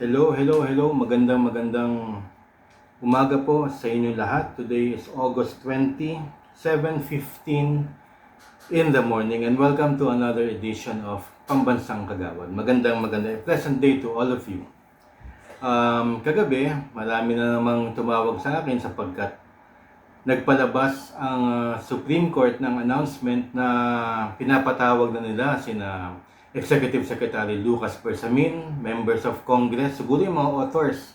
Hello, hello, hello. Magandang magandang umaga po sa inyo lahat. Today is August 20, 7.15 in the morning and welcome to another edition of Pambansang Kagawad. Magandang magandang pleasant day to all of you. Um, kagabi, marami na namang tumawag sa akin sapagkat nagpalabas ang uh, Supreme Court ng announcement na pinapatawag na nila sina Executive Secretary Lucas Persamin, members of Congress, siguro yung mga authors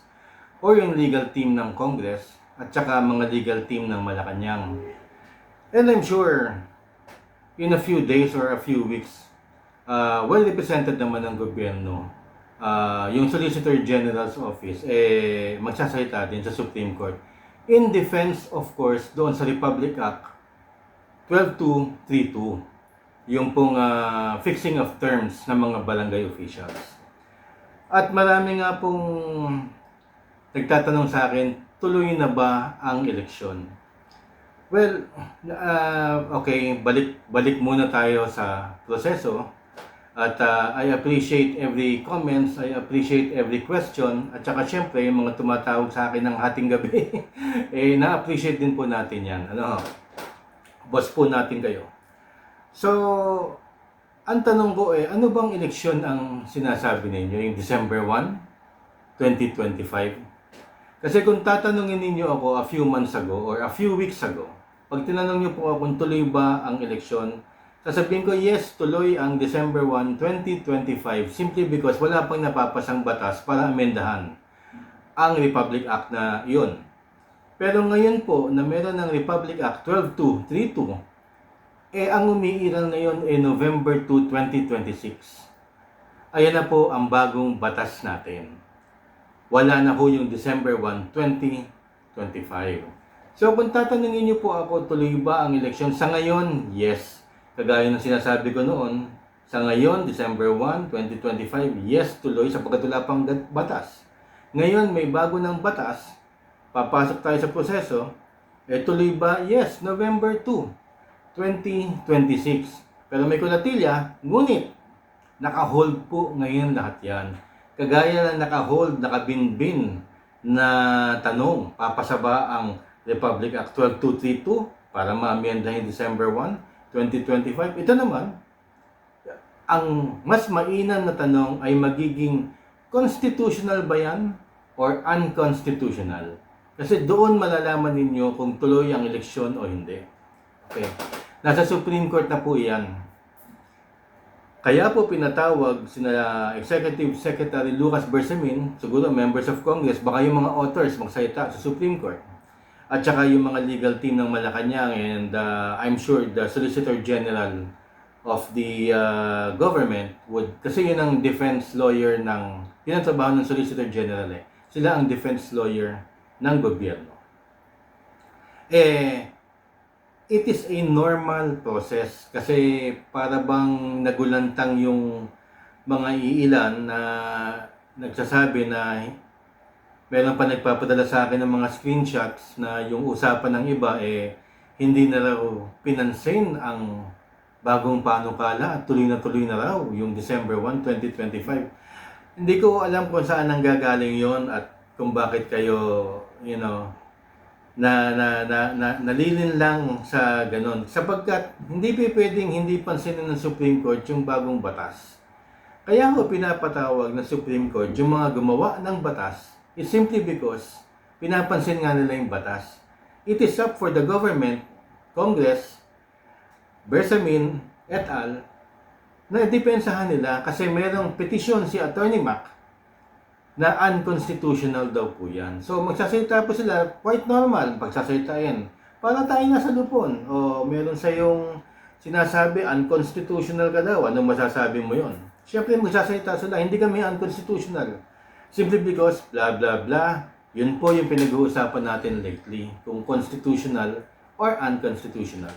or yung legal team ng Congress at saka mga legal team ng Malacanang. And I'm sure in a few days or a few weeks, uh, well represented naman ng gobyerno, uh, yung Solicitor General's Office, eh, magsasalita din sa Supreme Court in defense, of course, doon sa Republic Act 12232 yung pong ah, fixing of terms ng mga barangay officials. At marami nga pong nagtatanong sa akin, tuloy na ba ang eleksyon? Well, ah, okay, balik balik muna tayo sa proseso. At ah, I appreciate every comments, I appreciate every question, at saka syempre yung mga tumatawag sa akin ng hating gabi, eh na-appreciate din po natin yan. Ano, boss po natin kayo. So, ang tanong ko eh, ano bang eleksyon ang sinasabi ninyo? Yung December 1, 2025? Kasi kung tatanungin ninyo ako a few months ago or a few weeks ago, pag tinanong niyo po ako kung tuloy ba ang eleksyon, sasabihin ko yes, tuloy ang December 1, 2025 simply because wala pang napapasang batas para amendahan ang Republic Act na yun. Pero ngayon po na meron ng Republic Act 12232 eh, ang umiiral ngayon ay November 2, 2026. Ayan na po ang bagong batas natin. Wala na po yung December 1, 2025. So, kung tatanungin niyo po ako, tuloy ba ang eleksyon? Sa ngayon, yes. Kagaya ng sinasabi ko noon, sa ngayon, December 1, 2025, yes, tuloy sapagkat wala pang dat- batas. Ngayon, may bago ng batas, papasok tayo sa proseso, eh tuloy ba? Yes, November 2, 2026. Pero may kulatilya, ngunit naka-hold po ngayon lahat yan. Kagaya ng naka-hold, nakabinbin na tanong, papasa ba ang Republic Act 12232 para ma-amenda yung December 1, 2025? Ito naman, ang mas mainam na tanong ay magiging constitutional ba yan or unconstitutional? Kasi doon malalaman ninyo kung tuloy ang eleksyon o hindi. Okay. Nasa Supreme Court na po iyan. Kaya po pinatawag sina Executive Secretary Lucas Bersamin, siguro members of Congress, baka yung mga authors magsalita sa Supreme Court. At saka yung mga legal team ng Malacanang and uh, I'm sure the Solicitor General of the uh, government would, kasi yun ang defense lawyer ng, yun ang trabaho ng Solicitor General eh. Sila ang defense lawyer ng gobyerno. Eh, it is a normal process kasi para bang nagulantang yung mga iilan na nagsasabi na meron pa nagpapadala sa akin ng mga screenshots na yung usapan ng iba eh hindi na raw pinansin ang bagong panukala at tuloy na tuloy na raw yung December 1, 2025. Hindi ko alam kung saan ang gagaling yon at kung bakit kayo, you know, na, na, na, na nalilin lang sa ganon. Sapagkat hindi pa pwedeng hindi pansinin ng Supreme Court yung bagong batas. Kaya ako pinapatawag ng Supreme Court yung mga gumawa ng batas is simply because pinapansin nga nila yung batas. It is up for the government, Congress, Bersamin, et al. na depensahan nila kasi merong petisyon si Attorney Mac na unconstitutional daw po yan. So magsasalita po sila, quite normal, pagsasalita yan. Para tayo nasa lupon. O meron sa yung sinasabi, unconstitutional ka daw. Anong masasabi mo yon? Siyempre magsasalita sila, hindi kami unconstitutional. Simply because, blah blah blah, yun po yung pinag-uusapan natin lately, kung constitutional or unconstitutional.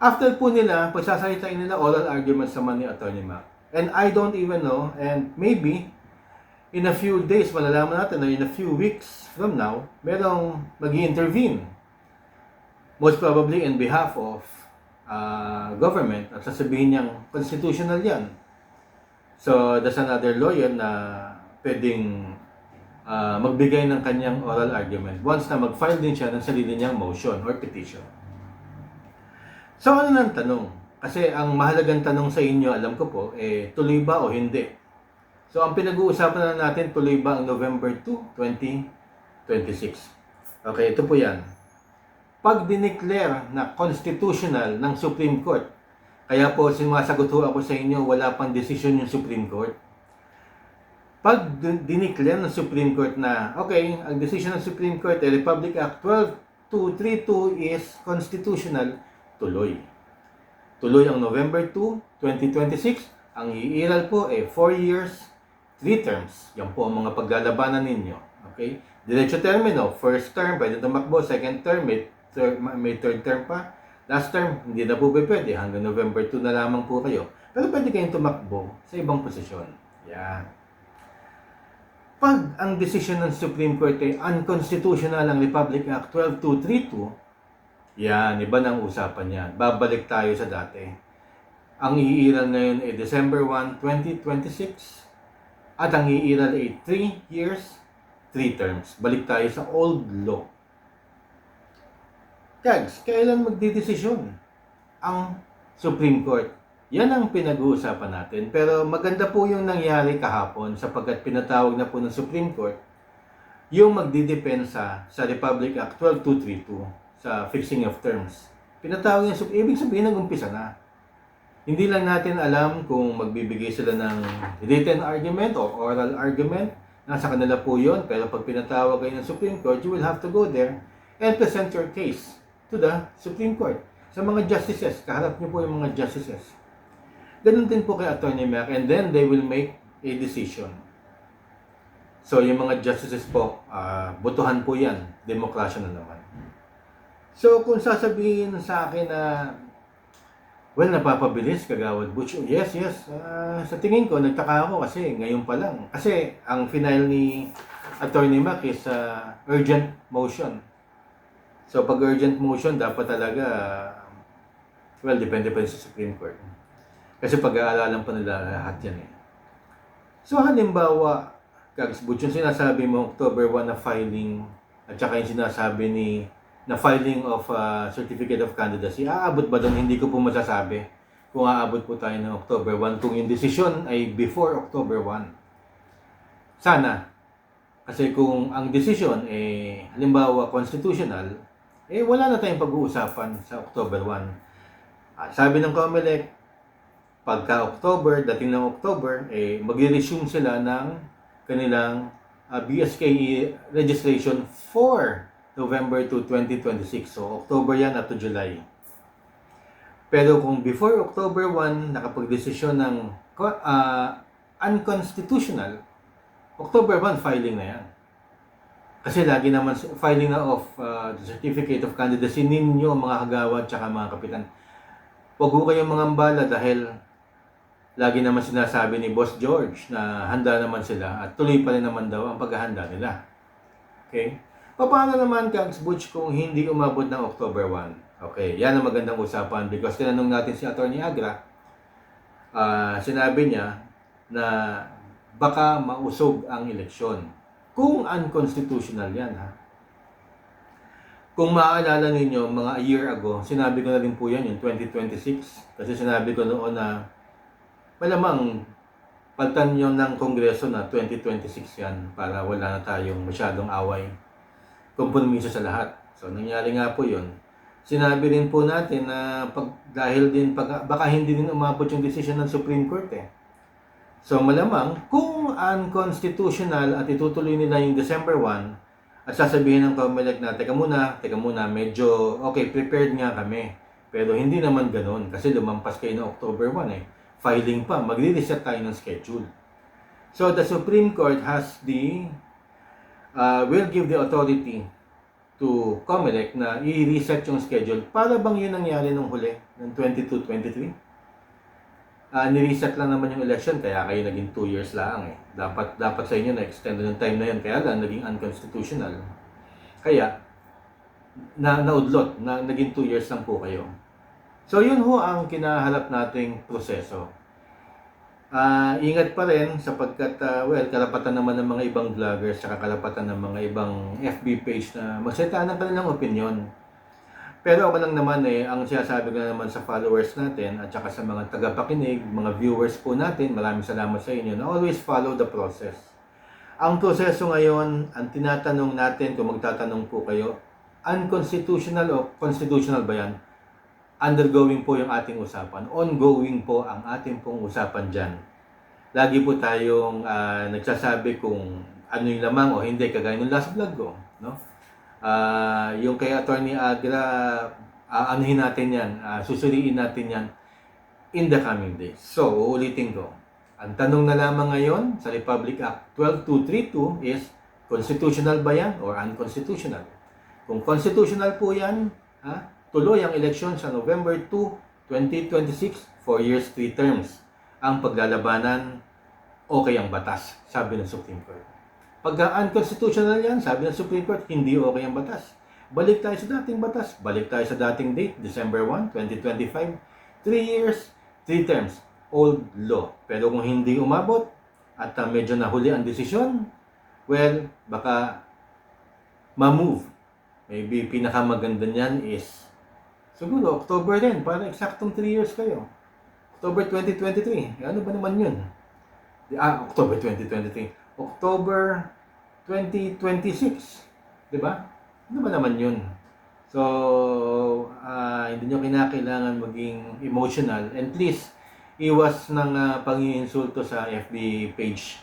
After po nila, pagsasalitain nila oral arguments naman ni Attorney Mac. And I don't even know, and maybe, in a few days, malalaman natin na in a few weeks from now, merong mag intervene Most probably in behalf of uh, government at sasabihin niyang constitutional yan. So, there's another lawyer na pwedeng ah, magbigay ng kanyang oral argument once na mag-file din siya ng sarili niyang motion or petition. So ano nang tanong? Kasi ang mahalagang tanong sa inyo, alam ko po, eh, tuloy ba o hindi? So ang pinag-uusapan na natin, tuloy ba ang November 2, 2026? Okay, ito po yan. Pag dineclare na constitutional ng Supreme Court, kaya po sumasagot ho ako sa inyo, wala pang desisyon yung Supreme Court. Pag din- dineclare ng Supreme Court na, okay, ang decision ng Supreme Court, eh, Republic Act 12232 is constitutional, tuloy. Tuloy ang November 2, 2026. Ang iiral po ay 4 years, 3 terms. Yan po ang mga paglalabanan ninyo. Okay? Diretso termino, first term, pwede tumakbo, second term, may third, may third term pa. Last term, hindi na po pwede. Hanggang November 2 na lamang po kayo. Pero pwede kayong tumakbo sa ibang posisyon. Yan. Pag ang desisyon ng Supreme Court ay unconstitutional ang Republic Act 12232, yan, iba ang usapan yan. Babalik tayo sa dati. Ang iiral ngayon ay December 1, 2026 at ang iiral ay 3 years, 3 terms. Balik tayo sa old law. Kags, kailan magdidesisyon ang Supreme Court? Yan ang pinag-uusapan natin. Pero maganda po yung nangyari kahapon sapagkat pinatawag na po ng Supreme Court yung magdidepensa sa Republic Act 12232 sa fixing of terms. Pinatawag niya, ibig sabihin nag-umpisa na. Hindi lang natin alam kung magbibigay sila ng written argument o oral argument. Nasa kanila po yun. Pero pag pinatawag kayo ng Supreme Court, you will have to go there and present your case to the Supreme Court. Sa mga justices, kaharap niyo po yung mga justices. Ganun din po kay Attorney Mac and then they will make a decision. So yung mga justices po, ah, botohan po yan. Demokrasya na naman. So kung sasabihin sa akin na Well, napapabilis, Kagawad Butch. Yes, yes. Ah, sa tingin ko, nagtaka ako kasi ngayon pa lang. Kasi ang final ni Attorney Mac is ah, urgent motion. So pag urgent motion, dapat talaga, well, depende pa sa Supreme Court. Kasi pag-aaralan pa nila lahat yan eh. So halimbawa, Kags Butch, yung sinasabi mo October 1 na filing at saka yung sinasabi ni na filing of uh, certificate of candidacy, aabot ba doon? Hindi ko po masasabi kung aabot po tayo ng October 1 kung yung decision ay before October 1. Sana. Kasi kung ang decision eh halimbawa constitutional, eh wala na tayong pag-uusapan sa October 1. At sabi ng COMELEC, pagka October, dating ng October, eh magre-resume sila ng kanilang uh, BSKE registration for November 2, 2026. So, October yan up to July. Pero kung before October 1, nakapag-desisyon ng uh, unconstitutional, October 1, filing na yan. Kasi lagi naman filing na of uh, the certificate of candidacy ninyo, mga kagawad, tsaka mga kapitan. Huwag ko kayong mga ambala dahil lagi naman sinasabi ni Boss George na handa naman sila at tuloy pa rin naman daw ang paghahanda nila. Okay? Paano naman, Kags Butch, kung hindi umabot ng October 1? Okay, yan ang magandang usapan because tinanong natin si Atty. Agra, ah, sinabi niya na baka mausog ang eleksyon. Kung unconstitutional yan, ha? Kung maaalala ninyo, mga a year ago, sinabi ko na rin po yan, yung 2026. Kasi sinabi ko noon na malamang palitan nyo ng Kongreso na 2026 yan para wala na tayong masyadong away kompromiso sa lahat. So, nangyari nga po yun. Sinabi rin po natin na pag, dahil din, pag, baka hindi din umabot yung decision ng Supreme Court eh. So, malamang, kung unconstitutional at itutuloy nila yung December 1, at sasabihin ng COMELEC na, teka muna, teka muna, medyo, okay, prepared nga kami. Pero hindi naman ganun, kasi lumampas kayo ng October 1 eh. Filing pa, magre-reset tayo ng schedule. So, the Supreme Court has the uh, will give the authority to COMELEC na i-reset yung schedule para bang yun nangyari nung huli ng 22-23? Uh, ni-reset lang naman yung election kaya kayo naging 2 years lang eh. Dapat, dapat sa inyo na-extend yung time na yun kaya lang naging unconstitutional. Kaya, na naudlot na naging 2 years lang po kayo. So yun ho ang kinaharap nating proseso. Ah, ingat pa rin sapagkat ah, well, karapatan naman ng mga ibang vloggers saka karapatan ng mga ibang FB page na magsalita ng kanilang opinion. Pero ako lang naman eh, ang sinasabi ko na naman sa followers natin at saka sa mga tagapakinig, mga viewers po natin, maraming salamat sa inyo na always follow the process. Ang proseso ngayon, ang tinatanong natin kung magtatanong po kayo, unconstitutional o constitutional ba yan? Undergoing po yung ating usapan. Ongoing po ang ating pong usapan dyan. Lagi po tayong ah, nagsasabi kung ano yung lamang o hindi, kagaya ng last vlog ko. No? Ah, yung kay Attorney Agra, aanuhin natin yan, ah, susuriin natin yan in the coming days. So, uulitin ko. Ang tanong na lamang ngayon sa Republic Act 12232 is, constitutional ba yan or unconstitutional? Kung constitutional po yan, ha, tuloy ang eleksyon sa November 2, 2026, 4 years, 3 terms. Ang paglalabanan, okay ang batas, sabi ng Supreme Court. Pagka unconstitutional yan, sabi ng Supreme Court, hindi okay ang batas. Balik tayo sa dating batas. Balik tayo sa dating date, December 1, 2025. 3 years, 3 terms. Old law. Pero kung hindi umabot at uh, medyo nahuli ang desisyon, well, baka ma-move. Maybe pinakamaganda niyan is siguro October din, para eksaktong 3 years kayo. October 2023. Eh, Ano ba naman yun? Ah, October 2023. October 2026. Di ba? Ano ba naman yun? So, ah, hindi nyo kinakailangan maging emotional and please, iwas ng uh, panginsulto sa FB page.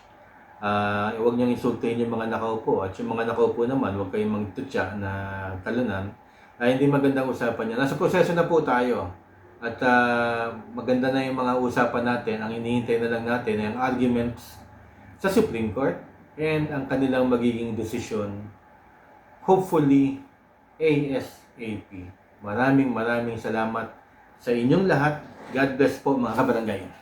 Ah, huwag niyong insultuhin yung mga nakaupo at yung mga nakaupo naman, huwag kayong magtutya na talunan. Ay, hindi magandang usapan yan. Nasa proseso na po tayo. At ah, maganda na yung mga usapan natin. Ang hinihintay na lang natin ay ang arguments sa Supreme Court and ang kanilang magiging desisyon hopefully ASAP. Maraming maraming salamat sa inyong lahat. God bless po mga kabarangay.